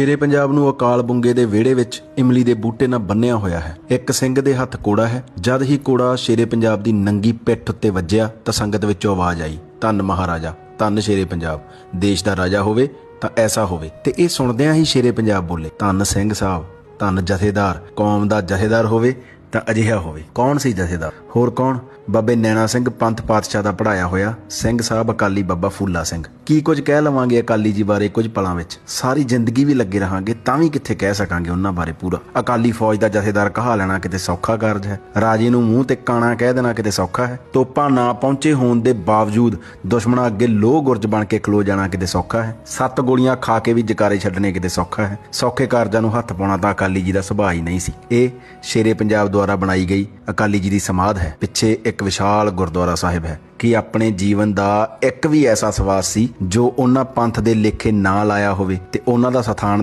ਸ਼ੇਰੇ ਪੰਜਾਬ ਨੂੰ ਅਕਾਲ ਬੁੰਗੇ ਦੇ ਵਿਹੜੇ ਵਿੱਚ ਇਮਲੀ ਦੇ ਬੂਟੇ ਨਾਲ ਬੰਨਿਆ ਹੋਇਆ ਹੈ। ਇੱਕ ਸਿੰਘ ਦੇ ਹੱਥ ਕੋੜਾ ਹੈ। ਜਦ ਹੀ ਕੋੜਾ ਸ਼ੇਰੇ ਪੰਜਾਬ ਦੀ ਨੰਗੀ ਪਿੱਠ ਉੱਤੇ ਵੱਜਿਆ, ਤਾਂ ਸੰਗਤ ਵਿੱਚੋਂ ਆਵਾਜ਼ ਆਈ, ਧੰਨ ਮਹਾਰਾਜਾ, ਧੰਨ ਸ਼ੇਰੇ ਪੰਜਾਬ। ਦੇਸ਼ ਦਾ ਰਾਜਾ ਹੋਵੇ ਤਾਂ ਐਸਾ ਹੋਵੇ। ਤੇ ਇਹ ਸੁਣਦਿਆਂ ਹੀ ਸ਼ੇਰੇ ਪੰਜਾਬ ਬੋਲੇ, ਧੰਨ ਸਿੰਘ ਸਾਹਿਬ, ਧੰਨ ਜਥੇਦਾਰ। ਕੌਮ ਦਾ ਜਥੇਦਾਰ ਹੋਵੇ ਤਾਂ ਅਜਿਹਾ ਹੋਵੇ। ਕੌਣ ਸੀ ਜਥੇਦਾਰ? ਹੋਰ ਕੌਣ? ਬਾਬੇ ਨੈਣਾ ਸਿੰਘ ਪੰਥ ਪਾਤਸ਼ਾਹ ਦਾ ਪੜਾਇਆ ਹੋਇਆ ਸਿੰਘ ਸਾਹਿਬ ਅਕਾਲੀ ਬਾਬਾ ਫੂਲਾ ਸਿੰਘ। ਕੀ ਕੁਝ ਕਹਿ ਲਵਾਂਗੇ ਅਕਾਲੀ ਜੀ ਬਾਰੇ ਕੁਝ ਪਲਾਂ ਵਿੱਚ? ਸਾਰੀ ਜ਼ਿੰਦਗੀ ਵੀ ਲੱਗੇ ਰਹਾਂਗੇ, ਤਾਂ ਵੀ ਕਿੱਥੇ ਕਹਿ ਸਕਾਂਗੇ ਉਹਨਾਂ ਬਾਰੇ ਪੂਰਾ। ਅਕਾਲੀ ਫੌਜ ਦਾ ਜਥੇਦਾਰ ਕਹਾ ਲੈਣਾ ਕਿਤੇ ਸੌਖਾ ਕਾਰਜ ਹੈ। ਰਾਜੇ ਨੂੰ ਮੂੰਹ ਤੇ ਕਾਣਾ ਕਹਿ ਦੇਣਾ ਕਿਤੇ ਸੌਖਾ ਹੈ। ਤੋਪਾਂ ਨਾ ਪਹੁੰਚੇ ਹੋਣ ਦੇ ਬਾਵਜੂਦ ਦੁਸ਼ਮਣਾਂ ਅੱਗੇ ਲੋਹ ਗੁਰਜ ਬਣ ਕੇ ਖਲੋ ਜਾਣਾ ਕਿਤੇ ਸੌਖਾ ਹੈ। ਸੱਤ ਗੋਲੀਆਂ ਖਾ ਕੇ ਵੀ ਜਕਾਰੇ ਛੱਡਣੇ ਕਿਤੇ ਸੌਖਾ ਹੈ। ਸੌਖੇ ਕਾਰਜਾਂ ਨੂੰ ਹੱਥ ਪਾਉਣਾ ਤਾਂ ਅਕਾਲੀ ਜੀ ਦਾ ਸੁਭਾਅ ਹੀ ਨਹੀਂ ਸੀ। ਇਹ ਸ਼ੇਰੇ ਪੰਜਾਬ ਦੁਆਰਾ ਬਣਾਈ ਗਈ ਅਕਾਲੀ ਜੀ ਦੀ ਸਮਾਧ ਹੈ। ਪਿੱਛੇ ਇੱਕ ਵਿਸ਼ਾਲ ਗੁਰਦੁਆਰਾ ਸਾਹਿਬ ਹੈ ਕਿ ਆਪਣੇ ਜੀਵਨ ਦਾ ਇੱਕ ਵੀ ਐਸਾ ਸਵਾਸ ਸੀ ਜੋ ਉਹਨਾਂ ਪੰਥ ਦੇ ਲੇਖੇ ਨਾ ਲਾਇਆ ਹੋਵੇ ਤੇ ਉਹਨਾਂ ਦਾ ਸਥਾਨ